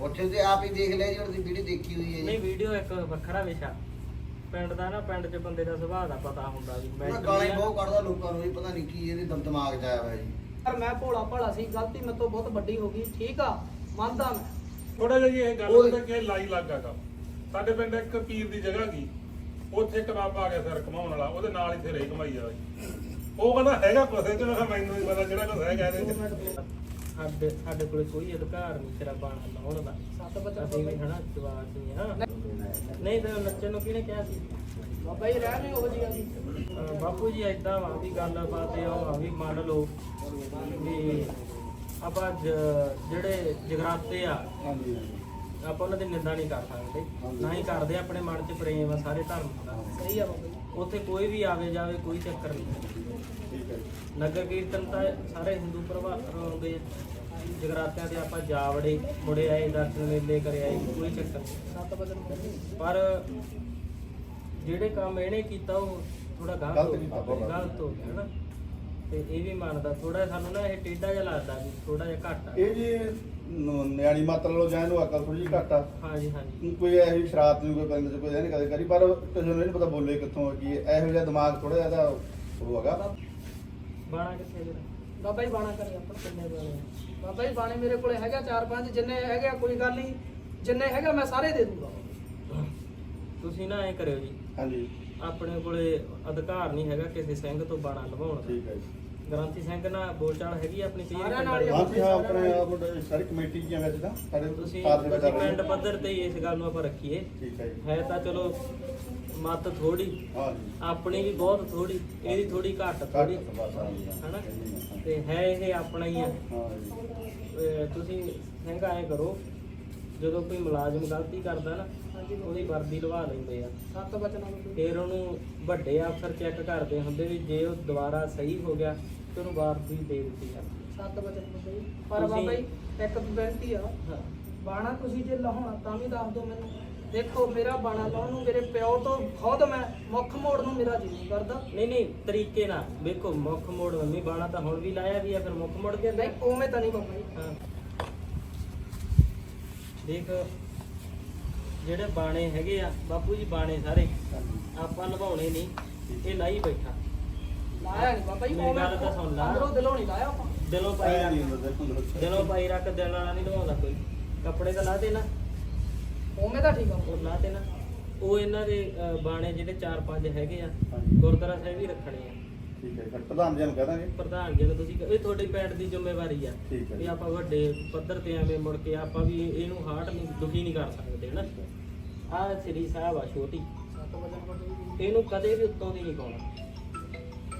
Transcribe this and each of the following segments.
ਉੱਥੇ ਤੇ ਆਪ ਹੀ ਦੇਖ ਲਿਆ ਜੀ ਉਹਦੀ ਵੀਡੀਓ ਦੇਖੀ ਹੋਈ ਹੈ ਨਹੀਂ ਜੀ ਵੀਡੀਓ ਇੱਕ ਵੱਖਰਾ ਵਿਸ਼ਾ। ਪਿੰਡ ਦਾ ਨਾ ਪਿੰਡ 'ਚ ਬੰਦੇ ਦਾ ਸੁਭਾਅ ਦਾ ਪਤਾ ਹੁੰਦਾ ਵੀ ਗਾਲਾਂ ਹੀ ਬਹੁਤ ਕੱਢਦਾ ਲੋਕਾਂ ਨੂੰ ਵੀ ਪਤਾ ਨਹੀਂ ਕੀ ਇਹਦੇ ਦਮ ਦਿਮਾਗ 'ਚ ਆਇਆ ਹੋਇਆ ਜੀ। ਪਰ ਮੈਂ ਭੋਲਾ ਭਾਲਾ ਸੀ ਗਲਤੀ ਮੇਰੇ ਤੋਂ ਬਹੁਤ ਵੱਡੀ ਹੋ ਗਈ ਠੀਕ ਆ ਮੰਨਦਾ ਮੈਂ। ਥੋੜਾ ਜਿਹਾ ਜੀ ਇਹ ਗੱਲ ਉਹ- ਪਤਾ ਕਿ ਲਾਈ ਲੱਗਾ ਕੰਮ। ਸਾਡੇ ਪਿੰਡ ਇੱਕ ਪੀਰ ਦੀ ਜਗ੍ਹਾ ਗਈ ਉੱਥੇ ਇੱਕ ਬਾਬਾ ਆ ਗਿਆ ਸਰ ਕਮਾਉਣ ਵਾਲਾ ਉਹਦੇ ਨਾਲ ਇੱਥੇ ਰਹੀ ਕਮਾਈ ਜਾ। ਉਹ ਕਹਿੰਦਾ ਹੈਗਾ ਕੁਛ ਇਹ ਚ ਮੈਂ ਕਿਹਾ ਮੈਨੂੰ ਨਹੀਂ ਪਤਾ ਜਿਹੜਾ ਕੁਛ ਹੈਗਾ ਇਹਦੇ ਚ। ਸਾਡੇ ਸਾਡੇ ਕੋਲੇ ਕੋਈ ਅਧਿਕਾਰ ਨਹੀਂ ਤੇਰਾ ਬਾਣ ਲਾਉਣ ਦਾ ਸੱਤ ਬਚਨ ਅਸੀਂ ਵੀ ਹਨਾ ਜਵਾਬ ਨਹੀਂ ਹਾਂ ਨਹੀਂ ਤਾਂ ਨੱਚਣ ਨੂੰ ਕਿਹਨੇ ਕਿਹਾ ਸੀ? ਬਾਬਾ ਜੀ ਰਹਿ ਨਹੀਂ ਉਹ ਜੀ ਜੀ ਅਹ ਬਾਪੂ ਜੀ ਏਦਾਂ ਵਾ ਵੀ ਗੱਲਬਾਤ ਇਹ ਆ ਵੀ ਮੰਨ ਲਓ ਵੀ ਆਪਾਂ ਜਿਹੜੇ ਜਗਰਾਤੇ ਆ ਹਾਂਜੀ ਆਪਾਂ ਉਹਨਾਂ ਦੀ ਨਿੰਦਾ ਨਹੀਂ ਕਰ ਸਕਦੇ। ਨਾ ਹੀ ਕਰਦੇ ਆਪਣੇ ਮਨ 'ਚ ਪ੍ਰੇਮ ਆ ਸਾਰੇ ਧਰਮ ਦਾ। ਸਹੀ ਆ ਬਾਬਾ ਜੀ। ਉੱਥੇ ਕੋਈ ਵੀ ਆਵੇ ਜਾਵੇ ਕੋਈ ਚੱਕਰ ਨਹੀਂ। ਠੀਕ ਹੈ ਨਗਰ ਕੀਰਤਨ ਤਾਂ ਸਾਰੇ ਹਿੰਦੂ ਆਉਂਦੇ ਆ। ਜਗਰਾਤਿਆਂ ਤੇ ਆਪਾਂ ਜਾ ਵੜੇ ਮੁੜੇ ਆਏ ਦਰਸ਼ਨ ਮੇਲੇ ਕਰੇ ਆਏ ਕੋਈ ਚੱਕਰ ਨਹੀਂ। ਪਰ ਜਿਹੜੇ ਕੰਮ ਇਹਨੇ ਕੀਤਾ ਉਹ ਥੋੜਾ ਗਲਤ ਗਲਤ ਹੋ ਕੀਤਾ, ਬਹੁਤ ਗਲਤ। ਗਲਤ ਹੋ ਗਿਆ ਨਾ ਤੇ ਇਹ ਵੀ ਮੰਨਦਾ। ਥੋੜਾ ਸਾਨੂੰ ਨਾ ਇਹ ਟੇਢਾ ਜਿਹਾ ਲੱਗਦਾ ਵੀ ਥੋੜਾ ਜਿਹਾ ਘੱਟ ਆ। ਇਹ ਜੀ ਨ- ਨਿਆਣੀ ਮਾਤਰ ਲੋ ਜਾਂ ਇਹਨੂੰ ਅਕਲ ਥੋੜੀ ਜਿਹੀ ਘੱਟ ਆ। ਹਾਂਜੀ ਹਾਂਜੀ। ਕੋਈ ਇਹੋ ਜਿਹੀ ਸ਼ਰਾਰਤ ਨਹੀਂ ਕੋਈ ਬੰਦੇ ਚ ਕੋਈ ਇਹਨੇ ਕਦੇ ਕਰੀ ਪਰ ਕਿਸੇ ਨੂੰ ਨਹੀਂ ਪਤਾ ਬੋਲੇ ਕਿੱਥੋਂ ਆ ਕੀ ਹੈ। ਇਹੋ ਜਿਹਾ ਦਿਮਾਗ ਥੋੜਾ ਜਿਹਾ ਇਹਦਾ ਉਹ ਹੈਗਾ। ਬਾਣਾ ਕਿੱਥੇ ਜਿਹੜਾ? ਬਾਬਾ ਜੀ ਬਾਣਾ ਕਰੇ ਆਪਣਾ ਕਿੰਨੇ ਬਾਣੇ ਬਾਬਾ ਜੀ ਬਾਣੇ ਮੇਰੇ ਕੋਲੇ ਹੈਗਾ ਚਾਰ ਪੰਜ ਜਿੰਨੇ ਹੈਗੇ ਆ, ਕੋਈ ਗੱਲ ਨਹੀਂ। ਜਿੰਨੇ ਹੈਗਾ ਮੈਂ ਸਾਰੇ ਦੇ ਦੂੰਗਾ। ਤੁਸੀਂ ਨਾ ਐ ਕਰਿਓ ਜੀ। ਹਾਂਜੀ। ਆਪਣੇ ਕੋਲੇ ਅਧਿਕਾਰ ਨਹੀਂ ਹੈਗਾ ਕਿਸੇ ਸਿੰਘ ਤੋਂ ਬਾਣਾ ਲਵਾਉਣ ਦਾ। ਠੀਕ ਹੈ ਜੀ। ਗ੍ਰੰਥੀ ਸਿੰਘ ਨਾਲ ਬੋਲਚਾਲ ਹੈਗੀ ਆ ਆਪਣੀ ਕਈ ਸਾਰਿਆਂ ਨਾਲ ਹੀ ਜੀ ਆਪਣੇ ਆਪ ਸਾਰੀ ਕਮੇਟੀ ਦੀਆਂ ਵਿੱਚ ਤਾਂ। ਸਾਡੇ ਤੁਸੀਂ ਦੇ ਤੁਸੀਂ ਕਰ ਪਿੰਡ ਪੱਧਰ ਤੇ ਹੀ ਇਸ ਗੱਲ ਨੂੰ ਆਪਾਂ ਰੱਖੀਏ। ਠੀਕ ਹੈ ਜੀ। ਹੈ ਤਾਂ ਚਲੋ ਮਤ ਥੋੜੀ ਆਪਣੀ ਵੀ ਬਹੁਤ ਥੋੜੀ ਇਹਦੀ ਥੋੜੀ ਘੱਟ ਥੋੜੀ ਬਸ ਹਨਾ? ਤੇ ਹੈ ਇਹ ਆਪਣਾ ਹੀ ਆ। ਅਹ ਤੁਸੀਂ ਸਿੰਘ ਆਏ ਕਰੋ ਜਦੋਂ ਕੋਈ ਮੁਲਾਜ਼ਮ ਗਲਤੀ ਕਰਦਾ ਨਾ ਉਹਦੀ ਵਰਦੀ ਲਵਾ ਲੈਂਦੇ ਆ। ਸੱਤ ਬਚਨ ਜੀ ਫਿਰ ਉਹਨੂੰ ਵੱਡੇ ਅਫਸਰ ਚੈੱਕ ਕਰਦੇ ਹੁੰਦੇ ਵੀ ਜੇ ਉਹ ਦੁਬਾਰਾ ਸਹੀ ਹੋ ਗਿਆ ਤੇ ਉਹਨੂੰ ਵਰਦੀ ਦੇ ਦਿੱਤੀ ਆ ਸੱਤ ਬਚਨ ਜੀ ਪਰ ਤੁਸੀਂ- ਬਾਬਾ ਜੀ ਇੱਕ ਬੇਨਤੀ ਆ। ਬਾਣਾ ਤੁਸੀਂ ਜੇ ਲਾਉਣਾ ਤਾਂ ਵੀ ਦੱਸ ਦਿਓ ਮੈਨੂੰ। ਦੇਖੋ ਮੇਰਾ ਬਾਣਾ ਲਾਉਣ ਨੂੰ ਮੇਰੇ ਪਿਓ ਤੋਂ ਖੁਦ ਮੈਂ ਮੁੱਖ ਮੋੜ ਨੂੰ ਮੇਰਾ ਜੀ ਨਹੀਂ ਕਰਦਾ। ਨਹੀਂ ਨਹੀਂ ਤਰੀਕੇ ਨਾਲ। ਵੇਖੋ ਮੁੱਖ ਮੋੜ ਮੰਮੀ ਬਾਣਾ ਤਾਂ ਹੁਣ ਵੀ ਲਾਇਆ ਵੀ ਆ ਫਿਰ ਮੁੱਖ ਮੋੜ ਕੇ ਨਹੀਂ ਉਵੇਂ ਤਾਂ ਨਹੀਂ ਬਾਬਾ ਜੀ। ਹਾਂ। ਦੇਖ ਜਿਹੜੇ ਬਾਣੇ ਹੈਗੇ ਆ ਬਾਪੂ ਜੀ ਬਾਣੇ ਸਾਰੇ ਆਪਾਂ ਨਿਭਾਉਣੇ ਨਹੀਂ ਇਹ ਲਾਈ ਬੈਠਾ। ਲਾਇਆ ਨਹੀਂ ਬਾਬਾ ਜੀ ਮੇਰੀ ਉਵੇਂ ਗੱਲ ਤਾਂ ਸੁਣ ਲਾ। ਅੰਦਰੋਂ ਦਿਲੋਂ ਨਹੀਂ ਲਾਇਆ ਆਪਾਂ। ਦਿਲੋਂ ਪਾਈ ਰੱਖ ਦਿਲੋਂ ਪਾਈ ਰੱਖ ਦਿਲ ਵਾਲਾ ਨਹੀਂ ਨਿਭਾਉਂਦਾ ਕੋਈ। ਕੱਪੜੇ ਤਾਂ ਲਾ ਦੇ ਨਾ। ਉਵੇਂ ਤਾਂ ਠੀਕ ਆ ਉਹ ਲਾ ਨਾ ਉਹ ਇਹਨਾਂ ਦੇ ਬਾਣੇ ਜਿਹੜੇ 4-5 ਹੈਗੇ ਆ ਹਾਂਜੀ। ਗੁਰਦੁਆਰਾ ਸਾਹਿਬ ਹੀ ਰੱਖਣੇ ਆ। ਠੀਕ ਹੈ ਫਿਰ ਪ੍ਰਧਾਨ ਜੀ ਨੂੰ ਕਹਿ ਦਾਂਗੇ। ਪ੍ਰਧਾਨ ਜੀ ਨੂੰ ਤੁਸੀਂ ਇਹ ਤੁਹਾਡੀ ਪੈਂਟ ਦੀ ਜ਼ਿੰਮੇਵਾਰੀ ਆ। ਠੀਕ ਹੈ ਵੀ ਜੀ। ਆਪਾਂ ਵੱਡੇ ਪੱਧਰ ਤੇ ਐਵੇਂ ਮੁੜ ਕੇ ਆਪਾਂ ਵੀ ਇਹਨੂੰ ਹਾਰਟ ਨਹੀਂ ਦੁਖੀ ਨਹੀਂ ਕਰ ਸਕਦੇ ਨਾ ਆਹ ਸ੍ਰੀ ਸਾਹਿਬ ਆ ਛੋਟੀ। ਸੱਤ ਇਹਨੂੰ ਕਦੇ ਵੀ ਉੱਤੋਂ ਦੀ ਨਹੀਂ ਪਾਉਣਾ।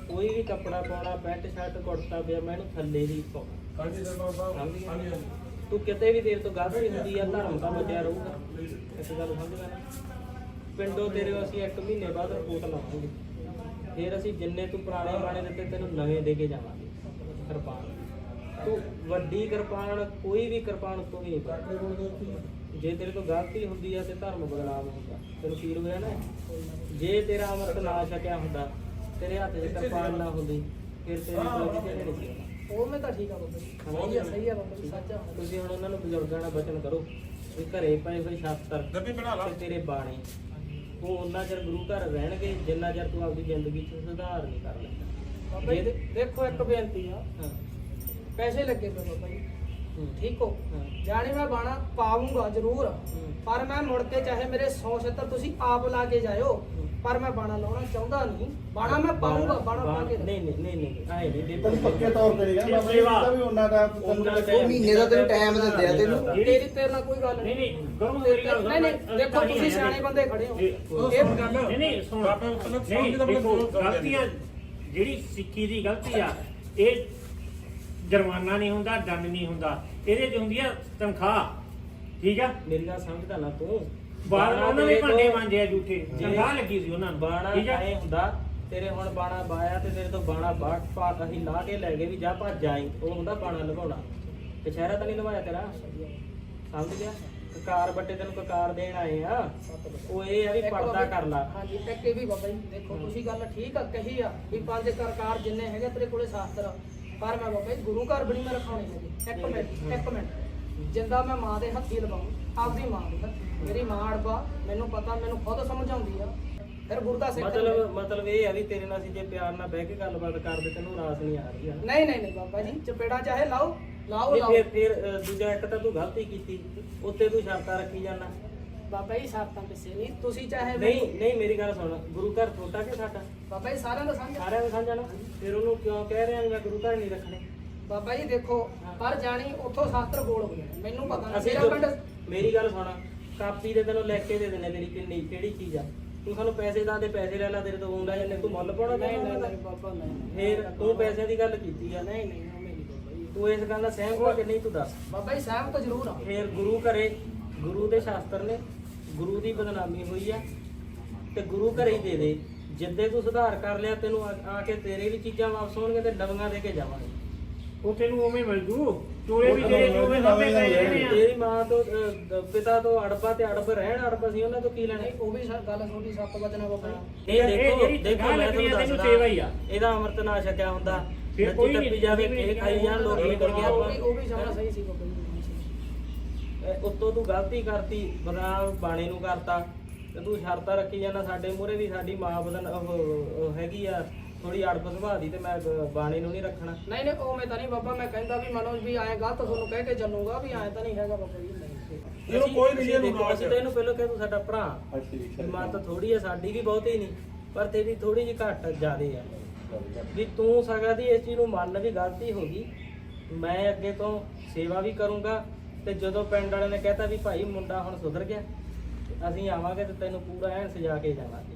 ਕੋਈ ਵੀ ਕੱਪੜਾ ਪਾਉਣਾ ਪੈਂਟ ਸ਼ਰਟ ਕੁੜਤਾ ਪਿਆ ਮੈਂ ਇਹਨੂੰ ਥੱਲੇ ਦੀ ਪਾਉਣਾ। ਹਾਂਜੀ ਸਰਪੰਚ ਸਾਹਿਬ। ਹਾਂਜੀ ਹਾਂਜੀ। ਤੂੰ ਕਿਤੇ ਵੀ ਦੇਰ ਤੋਂ ਗਲਤੀ ਹੁੰਦੀ ਆ, ਧਰਮ ਤਾਂ ਬਚਿਆ ਰਹੂਗਾ। ਇਸ ਗੱਲ ਸਮਝ ਗਿਆ ਪਿੰਡੋਂ ਤੇਰੇ ਅਸੀਂ ਇੱਕ ਮਹੀਨੇ ਬਾਅਦ ਰਿਪੋਰਟ ਲਾਵਾਂਗੇ। ਫਿਰ ਅਸੀਂ ਜਿੰਨੇ ਤੂੰ ਪੁਰਾਣੇ ਪੁਰਾਣੇ ਦਿੱਤੇ, ਤੈਨੂੰ ਨਵੇਂ ਦੇ ਕੇ ਜਾਵਾਂਗੇ। ਕਿਰਪਾਨ। ਤੂੰ ਵੱਡੀ ਕਿਰਪਾਨ, ਕੋਈ ਵੀ ਕਿਰਪਾਨ ਤੋਂ ਵੀ ਨਹੀਂ ਜੇ ਤੇਰੇ ਤੋਂ ਗਲਤੀ ਹੁੰਦੀ ਆ ਤੇ ਧਰਮ ਬਦਲਾਵ ਹੁੰਦਾ। ਤੈਨੂੰ ਫੀਲ ਹੋਇਆ ਨਾ? ਜੇ ਤੇਰਾ ਅਮਰਤ ਨਾ ਛਕਿਆ ਹੁੰਦਾ, ਤੇਰੇ ਹੱਥ 'ਚ ਕਿਰਪਾਨ ਨਾ ਹੁੰਦੀ, ਫਿਰ ਤੇਰੀ ਕੋਲ ਕਿਸੇ ਨਹੀਂ ਆਉਣਾ। ਉਵੇਂ ਤਾਂ ਠੀਕ ਆ ਬਾਬਾ ਜੀ। ਸਹੀ ਆ ਸਹੀ ਆ ਬਾਬਾ ਜੀ ਸੱਚ ਆ। ਤੁਸੀਂ ਹੁਣ ਉਹਨਾਂ ਨੂੰ ਬਜ਼ੁਰਗਾਂ ਦਾ ਬਚਨ ਕਰੋ। ਵੀ ਘਰੇ ਪਏ ਹੋਏ ਸ਼ਾਸਤਰ ਡੱਬੀ ਬਣਾ ਲਾ। ਤੇ ਤੇਰੇ ਬਾਣੇ। ਉਹ ਉਹਨਾਂ ਚਿਰ ਗੁਰੂ ਘਰ ਰਹਿਣਗੇ ਜਿੰਨਾ ਚਿਰ ਤੂੰ ਆਪਦੀ ਜ਼ਿੰਦਗੀ 'ਚ ਸੁਧਾਰ ਨਹੀਂ ਕਰ ਲੈਂਦਾ। ਬਾਬਾ ਜੀ ਦੇ- ਦੇਖੋ ਇੱਕ ਬੇਨਤੀ ਆ। ਹਾਂ। ਪੈਸੇ ਲੱਗੇ ਪਏ ਬਾਬਾ ਜੀ। ਠੀਕ ਹੋ। ਜਾਣੀ ਮੈਂ ਬਾਣਾ ਪਾਉਂਗਾ ਜ਼ਰੂਰ। ਪਰ ਮੈਂ ਮੁੜ ਕੇ ਚਾਹੇ ਮੇਰੇ 100 ਛੱਤਰ ਤੁਸੀਂ ਆਪ ਲਾ ਕੇ ਜਾਇਓ। ਪਰ ਮੈਂ ਬਾਣਾ ਲਾਉਣਾ ਚਾਹੁੰਦਾ ਨਹੀਂ। ਬਾਣਾ ਮੈਂ ਪਾਉਂਗਾ ਬਾਣਾ ਪਾ ਕੇ ਨਹੀਂ ਨਹੀਂ ਨਹੀਂ ਨਹੀਂ। ਆਏ ਨਹੀਂ ਤੈਨੂੰ ਪੱਕੇ ਤੌਰ ਤੇ ਨਹੀਂ ਕਹਿੰਦਾ ਬਾਬਾ ਵੀ ਉਹਨਾਂ ਦਾ ਉਹਨਾਂ ਤੈਨੂੰ ਦਾ ਉਹ ਮਹੀਨੇ ਦਾ ਤੈਨੂੰ ਟਾਈਮ ਦਿੰਦੇ ਆ ਤੈਨੂੰ। ਤੇਰੀ ਤੇਰੇ ਨਾਲ ਕੋਈ ਗੱਲ ਨਹੀਂ ਨਹੀਂ। ਨਹੀਂ ਗਰਮ ਮੇਰੀ ਗੱਲ ਸੁਣ। ਨਹੀਂ ਨਹੀਂ ਦੇਖੋ ਤੁਸੀਂ ਸਿਆਣੇ ਬੰਦੇ ਖੜੇ ਹੋ। ਇਹ ਨਹੀਂ ਨਹੀਂ ਸੁਣ। ਗਲਤੀਆਂ ਜਿਹੜੀ ਸਿੱਖੀ ਦੀ ਗਲਤੀ ਆ ਇਹ ਜੁਰਮਾਨਾ ਨਹੀਂ ਹੁੰਦਾ ਦੰਡ ਨਹੀਂ ਹੁੰਦਾ। ਇਹਦੇ ਚ ਹੁੰਦੀ ਆ ਤਨਖਾਹ। ਠੀਕ ਆ? ਮੇਰੀ ਗੱਲ ਸਮਝਦਾ ਨਾ ਤੂੰ ਬਾਹਰ ਉਹਨਾਂ ਨੇ ਭਾਂਡੇ ਤੋਂ- ਮਾਂਜੇ ਆ ਝੂਠੇ। ਤਨਖਾਹ ਲੱਗੀ ਸੀ ਉਹਨਾਂ ਨੂੰ। ਬਾਣਾ ਠੀਕ ਆ? ਐ ਹੁੰਦਾ ਤੇਰੇ ਹੁਣ ਬਾਣਾ ਬਾਇਆ ਤੇ ਤੇਰੇ ਤੋਂ ਬਾਣਾ ਬਾਟ ਪਾਟ ਅਸੀਂ ਲਾ ਕੇ ਲੈ ਗਏ ਵੀ ਜਾ ਭੱਜ ਜਾਈ ਉਹ ਹੁੰਦਾ ਬਾਣਾ ਲਵਾਉਣਾ ਕਚਹਿਰਾ ਤਾਂ ਨਹੀਂ ਲਵਾਇਆ ਤੇਰਾ? ਸਮਝ ਗਿਆ? ਕਕਾਰ ਬੱਟੇ ਤੈਨੂੰ ਕਕਾਰ ਦੇਣ ਆਏ ਆ। ਉਹ ਇਹ ਆ ਵੀ ਪਰਦਾ ਕਰ ਲਾ। ਹਾਂਜੀ ਇੱਕ ਇਹ ਵੀ ਬਾਬਾ ਜੀ ਦੇਖੋ ਤੁਸੀਂ ਗੱਲ ਠੀਕ ਆ ਕਹੀ ਆ ਵੀ ਪੰਜ ਕਰਕਾਰ ਜਿੰਨੇ ਹੈਗੇ ਤੇਰੇ ਕੋਲੇ ਸ਼ਾਸਤਰ। ਪਰ ਮੈਂ ਬਾਬਾ ਜੀ ਗੁਰੂ ਘਰ ਬਣੀ ਮੈਂ ਰਖਾਉਣੀ ਹੈਗੀ। ਇੱਕ ਮਿੰਟ ਇੱਕ ਮਿੰਟ। ਜਿੰਦਾ ਮੈਂ ਮਾਂ ਦੇ ਹੱਥੀ ਲਵਾਉਂ ਆਪਦੀ ਮਾਂ ਦੇ ਹੱਥੀ। ਮੇਰੀ ਮਾਂ ਅੜਬਾ ਮੈਨੂੰ ਪਤਾ ਮੈਨੂੰ ਖੁਦ ਸਮਝਾਉਂਦੀ ਆ। ਫਿਰ ਗੁਰੂ ਦਾ ਸਿੱਖ ਮਤਲਬ ਮਤਲਬ ਇਹ ਆ ਵੀ ਤੇਰੇ ਨਾਲ ਅਸੀਂ ਜੇ ਪਿਆਰ ਨਾਲ ਬਹਿ ਕੇ ਗੱਲਬਾਤ ਕਰਦੇ ਤੈਨੂੰ ਰਾਸ ਨਹੀਂ ਆ ਰਹੀ ਆ। ਨਹੀਂ ਨਹੀਂ ਨਹੀਂ ਬਾਬਾ ਜੀ ਚਪੇੜਾ ਚਾਹੇ ਲਾਓ ਲਾਓ ਲਾਓ। ਫਿਰ ਦੂਜਾ ਇੱਕ ਤਾਂ ਤੂੰ ਗਲਤੀ ਕੀਤੀ ਉੱਤੇ ਤੂੰ ਸ਼ਰਤਾਂ ਰੱਖੀ ਜਾਣਾ ਬਾਬਾ ਜੀ ਸ਼ਰਤਾਂ ਪਿੱਛੇ ਨਹੀਂ ਤੁਸੀਂ ਚਾਹੇ ਨਹੀਂ ਨਹੀਂ ਮੇਰੀ ਗੱਲ ਸੁਣ ਗੁਰੂ ਘਰ ਛੋਟਾ ਕਿ ਸਾਡਾ? ਬਾਬਾ ਜੀ ਸਾਰਿਆਂ ਦਾ ਸਮਝ ਸਾਰਿਆਂ ਨੂੰ? ਸਮਝਣਾ ਫਿਰ ਉਹਨੂੰ ਕਿਉਂ ਕਹਿ ਰਿਹਾ ਮੈਂ ਗੁਰੂ ਘਰ ਨਹੀਂ ਰੱਖਣੇ? ਬਾਬਾ ਜੀ ਦੇਖੋ ਪਰ ਜਾਣੀ ਉੱਥੋਂ ਸ਼ਾਸਤਰ ਬੋਲ ਹੋ ਗਿਆ ਮੈਨੂੰ ਪਤਾ ਨਹੀਂ ਮੇਰਾ ਜੋ- ਪਿੰਡ ਮੇਰੀ ਗੱਲ ਸੁਣ ਕਾਪੀ ਦੇ ਤੈਨੂੰ ਲਿਖ ਕੇ ਦੇ ਦੇਣੇ ਤੇਰੀ ਕਿੰਨੀ ਕਿਹੜੀ ਚੀਜ਼ ਆ? ਤੂੰ ਸਾਨੂੰ ਪੈਸੇ ਦਾ ਦੇ ਪੈਸੇ ਲੈ ਲੈ ਤੇਰੇ ਤੋਂ ਆਉਂਦਾ ਜਾਂਦੇ ਤੂੰ ਮੁੱਲ ਪਾਉਣਾ ਨਹੀਂ ਨਹੀਂ ਬਾਬਾ ਨਹੀਂ ਫਿਰ ਤੂੰ ਪੈਸਿਆਂ ਦੀ ਗੱਲ ਕੀਤੀ ਆ। ਨਹੀਂ ਨਹੀਂ ਬਾਬਾ ਜੀ। ਤੂੰ ਇਸ ਗੱਲ ਦਾ ਸਹਿਮਤ ਹੋ ਕਿ ਨਹੀਂ ਤੂੰ ਦੱਸ? ਬਾਬਾ ਜੀ ਸਹਿਮਤ ਜ਼ਰੂਰ ਆ। ਫਿਰ ਗੁਰੂ ਘਰੇ ਗੁਰੂ ਦੇ ਸ਼ਾਸਤਰ ਨੇ ਗੁਰੂ ਦੀ ਬਦਨਾਮੀ ਹੋਈ ਆ ਤੇ ਗੁਰੂ ਘਰੇ ਹੀ ਦੇ ਦੇ। ਜਿੱਦੇ ਤੂੰ ਸੁਧਾਰ ਕਰ ਲਿਆ ਤੈਨੂੰ ਆ ਆ ਕੇ ਤੇਰੇ ਵੀ ਚੀਜ਼ਾਂ ਵਾਪਸ ਹੋਣਗੇ ਤੇ ਨਵੀਆਂ ਦੇ ਕੇ ਜਾਵਾਂਗੇ। ਉਹ ਤੈਨੂੰ ਉਵੇਂ ਮਿਲ ਜੂ। ਚੋਲੇ ਵੀ ਤੇਰੇ ਚੋਲੇ ਸਾਹਮਣੇ ਪਏ ਆ ਤੇਰੀ ਮਾਂ ਤੋਂ ਦ- ਪਿਤਾ ਤੋਂ ਅੜਬਾ ਤੇ ਅੜਬ ਰਹਿਣ ਅੜਬ ਅਸੀਂ ਉਹਨਾਂ ਤੋਂ ਕੀ ਲੈਣਾ? ਨਹੀਂ ਉਹ ਵੀ ਸਾ- ਗੱਲ ਤੁਹਾਡੀ ਸੱਤ ਵਜਣਾ ਬਾਬਾ ਜੀ। ਇਹ ਇਹ ਦੇਖੋ ਜਿਹੜੀ ਦੇਖੋ ਮੈਂ ਲੱਗਣੀ ਆ, ਤੁਹਾਨੂੰ ਤੈਨੂੰ ਦੱਸਦਾ ਸੇਵਾ ਹੀ ਆ। ਇਹਦਾ ਅੰਮ੍ਰਿਤ ਨਾ ਛਕਿਆ ਹੁੰਦਾ। ਫਿਰ ਕੋਈ ਟੱਪੀ ਨਹੀਂ, ਜਾਵੇ ਇਹ ਖਾਈ ਜਾਣ ਲੋਕ ਨਿਕਲ ਗਿਆ ਉਹ ਵੀ ਉਹ ਵੀ ਸਮਝ ਸਹੀ ਸੀ ਬਾਬਾ ਜੀ। ਉੱਤੋਂ ਤੂੰ ਗਲਤੀ ਕਰਤੀ ਬਦਨਾਮ ਬਾਣੇ ਨੂੰ ਕਰਤਾ ਤੇ ਤੂੰ ਸ਼ਰਤਾਂ ਰੱਖੀ ਜਾਂਦਾ ਸਾਡੇ ਮੂਹਰੇ ਵੀ ਸਾਡੀ ਮਾਂ ਬਦਨ ਉਹ ਹੈਗੀ ਆ ਥੋੜੀ ਅੜਬ ਸੁਭਾਅ ਦੀ ਤੇ ਮੈਂ ਬਾਣੇ ਨੂੰ ਨਹੀਂ ਰੱਖਣਾ। ਨਹੀਂ ਨਹੀਂ ਉਹ ਮੈਂ ਤਾਂ ਨਹੀਂ ਬਾਬਾ ਮੈਂ ਕਹਿੰਦਾ ਵੀ ਮਨੋਜ ਵੀ ਆਏ ਗਲਤ ਤੁਹਾਨੂੰ ਕਹਿ ਕੇ ਚੱਲੂਗਾ ਵੀ ਆਏ ਤਾਂ ਨਹੀਂ ਹੈਗਾ ਬਾਬਾ ਜੀ। ਨਹੀਂ ਇਹਨੂੰ ਕੋਈ ਨਹੀਂ ਇਹਨੂੰ ਦੇਖੋ, ਅਸੀਂ ਤਾਂ ਇਹਨੂੰ ਪਹਿਲਾਂ ਕਿਹਾ ਤੂੰ ਸਾਡਾ ਭਰਾ। ਅੱਛਾ ਮਾਂ ਤਾਂ ਥੋੜੀ ਆ ਸਾਡੀ ਵੀ ਬਹੁਤੀ ਨਹੀਂ ਪਰ ਤੇਰੀ ਥੋੜੀ ਜਿਹੀ ਘੱਟ ਜ਼ਿਆਦੇ ਆ। ਵੀ ਤੂੰ ਸਗਾ ਦੀ ਇਸ ਚੀਜ਼ ਨੂੰ ਮੰਨ ਵੀ ਗਲਤੀ ਹੋ ਗਈ ਮੈਂ ਅੱਗੇ ਤੋਂ ਸੇਵਾ ਵੀ ਕਰੂੰਗਾ ਤੇ ਜਦੋਂ ਪਿੰਡ ਵਾਲਿਆਂ ਨੇ ਕਹਿਤਾ ਵੀ ਭਾਈ ਮੁੰਡਾ ਹੁਣ ਸੁਧਰ ਗਿਆ ਤੇ ਅਸੀਂ ਆਵਾਂਗੇ ਤੇ ਤੈਨੂੰ ਪੂਰਾ ਐਨ ਸਜਾ ਕੇ ਜਾਵਾਂਗੇ।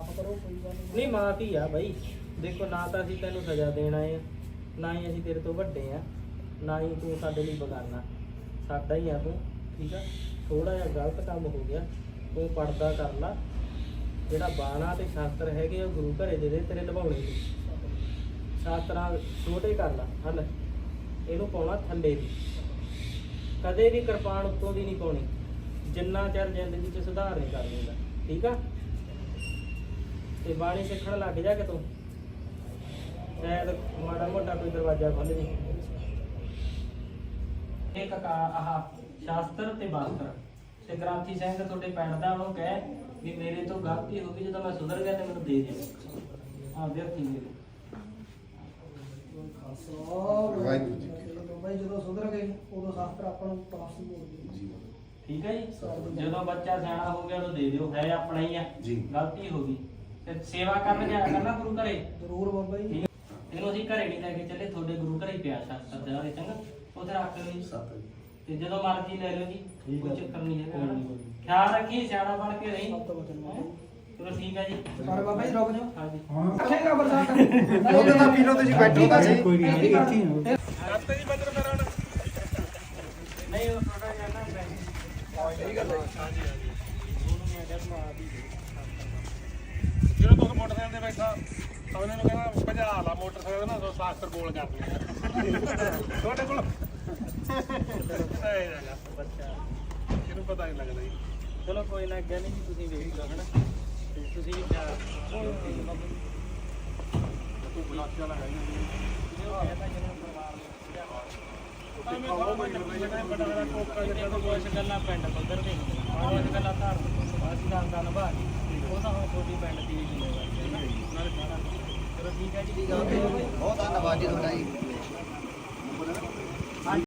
ਆਪ ਕਰੋ ਕੋਈ ਗੱਲ ਨਹੀਂ ਨਹੀਂ ਮਾਫੀ ਆ ਬਾਈ। ਦੇਖੋ ਨਾ ਤਾਂ ਅਸੀਂ ਤੈਨੂੰ ਸਜ਼ਾ ਦੇਣਾ ਆਏ ਨਾ ਹੀ ਅਸੀਂ ਤੇਰੇ ਤੋਂ ਵੱਡੇ ਆ ਨਾ ਹੀ ਤੂੰ ਸਾਡੇ ਲਈ ਬਗਾਨਾ। ਸਾਡਾ ਹੀ ਆ ਤੂੰ ਠੀਕ ਆ? ਥੋੜਾ ਜਿਹਾ ਗਲਤ ਕੰਮ ਹੋ ਗਿਆ ਤੂੰ ਪਰਦਾ ਕਰ ਲਾ। ਜਿਹੜਾ ਬਾਣਾ ਤੇ ਸ਼ਾਸਤਰ ਹੈਗੇ ਆ, ਉਹ ਗੁਰੂ ਘਰੇ ਦੇ ਦੇ ਤੇਰੇ ਨਿਭਾਉਣੇ ਨੇ। ਸ਼ਾਸਤਰਾਂ ਛੋਟੇ ਕਰ ਲਾ ਹਲ। ਇਹਨੂੰ ਪਾਉਣਾ ਥੱਲੇ ਦੀ ਕਦੇ ਵੀ ਕਿਰਪਾਨ ਉੱਤੋਂ ਦੀ ਨਹੀਂ ਪਾਉਣੀ। ਜਿੰਨਾ ਚਿਰ ਜ਼ਿੰਦਗੀ 'ਚ ਸੁਧਾਰ ਨਹੀਂ ਕਰ ਲੈਂਦਾ ਠੀਕ ਆ? ਤੇ ਬਾਣੀ ਸਿੱਖਣ ਲੱਗ ਜਾ ਕਿ ਤੂੰ ਸ਼ਾਇਦ ਮਾੜਾ ਮੋਟਾ ਕੋਈ ਦਰਵਾਜ਼ਾ ਖੁੱਲ ਜੇ। ਇੱਕ ਕਾ ਆਹ ਸ਼ਾਸਤਰ ਤੇ ਬਾਸਤਰ। ਤੇ ਗ੍ਰਾਂਥੀ ਸਿੰਘ ਤੁਹਾਡੇ ਪਿੰਡ ਦਾ ਉਹਨੂੰ ਕਹਿ ਵੀ ਮੇਰੇ ਤੋਂ ਗਲਤੀ ਹੋ ਗਈ, ਜਦੋਂ ਮੈਂ ਸੁਧਰ ਗਿਆ ਤੇ ਮੈਨੂੰ ਦੇ ਦਿਓ ਹਾਂ ਵਿਅਕਤੀ ਦੇ ਵਾਹਿਗੁਰੂ ਜੀ ਬਾਬਾ ਜੀ ਜਦੋਂ ਸੁਧਰ ਗਏ ਉਦੋਂ ਸ਼ਾਸਤਰ ਆਪਾਂ ਨੂੰ ਪਾਸ ਹੀ ਹੋ ਗਈ ਠੀਕ ਹੈ ਜੀ? ਜਦੋਂ ਬੱਚਾ ਸਿਆਣਾ ਹੋ ਗਿਆ ਉਦੋਂ ਦੇ ਦਿਓ। ਹੈ ਆਪਣਾ ਹੀ ਆ। ਜੀ। ਗਲਤੀ ਹੋ ਗਈ। ਤੇ ਸੇਵਾ ਕਰਨ ਜਾਇਆ ਕਰਨਾ ਗੁਰੂ ਘਰੇ? ਜ਼ਰੂਰ ਬਾਬਾ ਜੀ। ਠੀਕ। ਹੈ। ਇਹਨੂੰ ਅਸੀਂ ਘਰੇ ਨਹੀਂ ਲੈ ਕੇ ਚੱਲੇ ਤੁਹਾਡੇ ਗੁਰੂ ਘਰੇ ਹੀ ਪਿਆ ਸ਼ਾਸਤਰ ਦੇ ਚੰਗਾ? ਉੱਥੇ ਰੱਖ ਲਿਓ ਜੀ। ਤੇ ਜਦੋਂ ਮਰਜ਼ੀ ਲੈ ਲਿਓ ਜੀ। ਕੋਈ ਚੱਕਰ ਨਹੀਂ ਹੈ ਖਿਆਲ ਰੱਖੀ ਸਿਆਣਾ ਬਣ ਕੇ ਰਹੀ। ਸੱਤ ਵਚਨ ਹੈਂ? ਚਲੋ ਠੀਕ ਹੈ ਜੀ। ਪਰ ਬਾਬਾ ਜੀ ਰੁਕ ਜਾਓ। ਹਾਂਜੀ। ਰੱਖੇਗਾ ਬਰਸਾਤ ਉਹਦੇ ਤਾਂ ਪੀਰੋ ਤੁਸੀਂ ਬੈਠੋ ਤਾਂ ਸਹੀ। ਕੋਈ ਨਹੀਂ। ਇੱਥੇ ਕਰਤੇ ਜੀ ਬੰਦਰ ਫਿਰ ਹੁਣ ਨਹੀਂ ਉਹ ਥੋੜਾ ਜਿਹਾ ਨਾ ਬੈਠ ਜਿਹੜਾ ਤੁਸੀਂ ਮੋਟਰਸਾਈਕਲ ਤੇ ਬੈਠਾ ਉਹਨੇ ਨੂੰ ਕਹਿੰਦਾ ਭਜਾ ਲਾ ਮੋਟਰਸਾਈਕਲ ਨਾ ਸੋ ਸਾਸਤਰ ਗੋਲ ਕਰ ਲਿਆ ਤੁਹਾਡੇ ਕੋਲ? ਬੱਚਾ ਇਹਨੂੰ ਪਤਾ ਨਹੀਂ ਲੱਗਦਾ ਜੀ। ਚਲੋ ਕੋਈ ਨਾ ਅੱਗੇ ਨਹੀਂ ਤੁਸੀਂ ਵੇਖ ਲਓ ਹਨਾ? ਤੁਸੀਂ ਤੂੰ ਬਲਾਕ ਵਾਲਾ ਹੈ ਕੁਝ ਗੱਲਾਂ ਪਿੰਡ ਪੱਧਰ ਤੇ ਹੁੰਦੀਆਂ ਕੁਝ ਗੱਲਾਂ ਧਾਰਮਿਕ ਸਮਾਜ ਦਾ ਅੰਗਾ ਨਿਭਾ ਕੇ ਉਹ ਤਾਂ ਹੁਣ ਤੁਹਾਡੀ ਪਿੰਡ ਦੀ ਵੀ ਜ਼ਿੰਮੇਵਾਰੀ ਹੈ ਨਾ। ਚਲੋ ਠੀਕ ਹੈ ਜੀ ਬਹੁਤ ਧੰਨਵਾਦ ਜੀ ਤੁਹਾਡਾ ਜੀ।